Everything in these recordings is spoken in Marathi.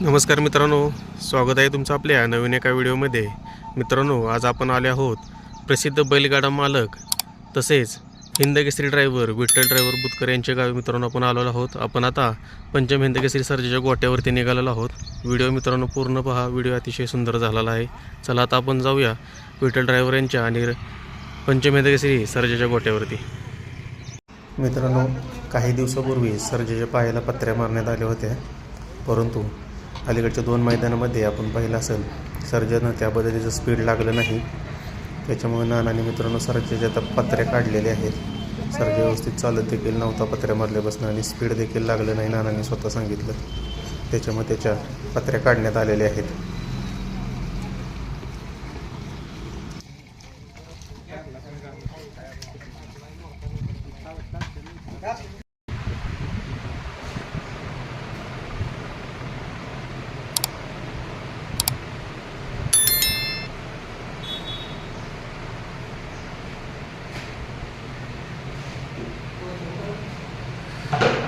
नमस्कार मित्रांनो स्वागत आहे तुमचं आपल्या नवीन एका व्हिडिओमध्ये. मित्रांनो आज आपण आले आहोत प्रसिद्ध बैलगाडा मालक तसेच हिंदकेसरी ड्रायव्हर विठ्ठल ड्रायव्हर बुतकर यांच्या गावी. मित्रांनो आपण आलेलो आहोत. आपण आता पंचम हिंदकेसरी सर्जेच्या गोट्यावरती निघालेलो आहोत. व्हिडिओ मित्रांनो पूर्ण पहा. व्हिडिओ अतिशय सुंदर झालेला आहे. चला आता आपण जाऊया विठ्ठल ड्रायव्हर यांच्या आणि पंचम हिंदकेसरी सर्जेच्या गोट्यावरती. मित्रांनो काही दिवसापूर्वी सर्जेच्या पायाला पत्र्या मारण्यात आल्या होत्या. परंतु अलीकडच्या दोन मैदानामध्ये आपण पाहिलं असेल सर्जनं त्या पद्धतीचं स्पीड लागलं नाही. त्याच्यामुळे नानाने मित्रांनो सर्जेच्या आता पत्र्या काढलेल्या आहेत. सर्ज व्यवस्थित चालत देखील नव्हता पत्र्या मारल्यापासून आणि स्पीड देखील लागलं नाही नानाने स्वतः सांगितलं. त्याच्यामुळे त्याच्या पत्र्या काढण्यात आलेल्या आहेत.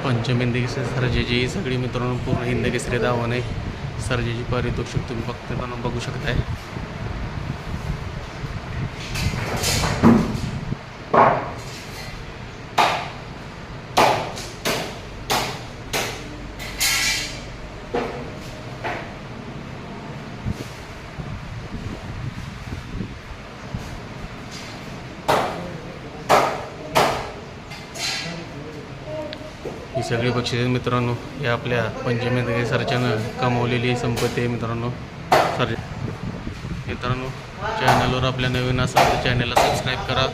पंचम हिंदकेसरी सर्जेची ही सगळी मित्रांनो पूर्ण हिंदकेसरी धावाने सर्जेची पारितोषिक तुम्ही फक्त बघू शकताय. ही सगळी बक्षिसे मित्रांनो. या आपल्या पंचमी सरच्यानं कमावलेली संपत्ती आहे मित्रांनो. सर मित्रांनो चॅनलवर आपल्या नवीन असाल तर चॅनलला सबस्क्राईब करा.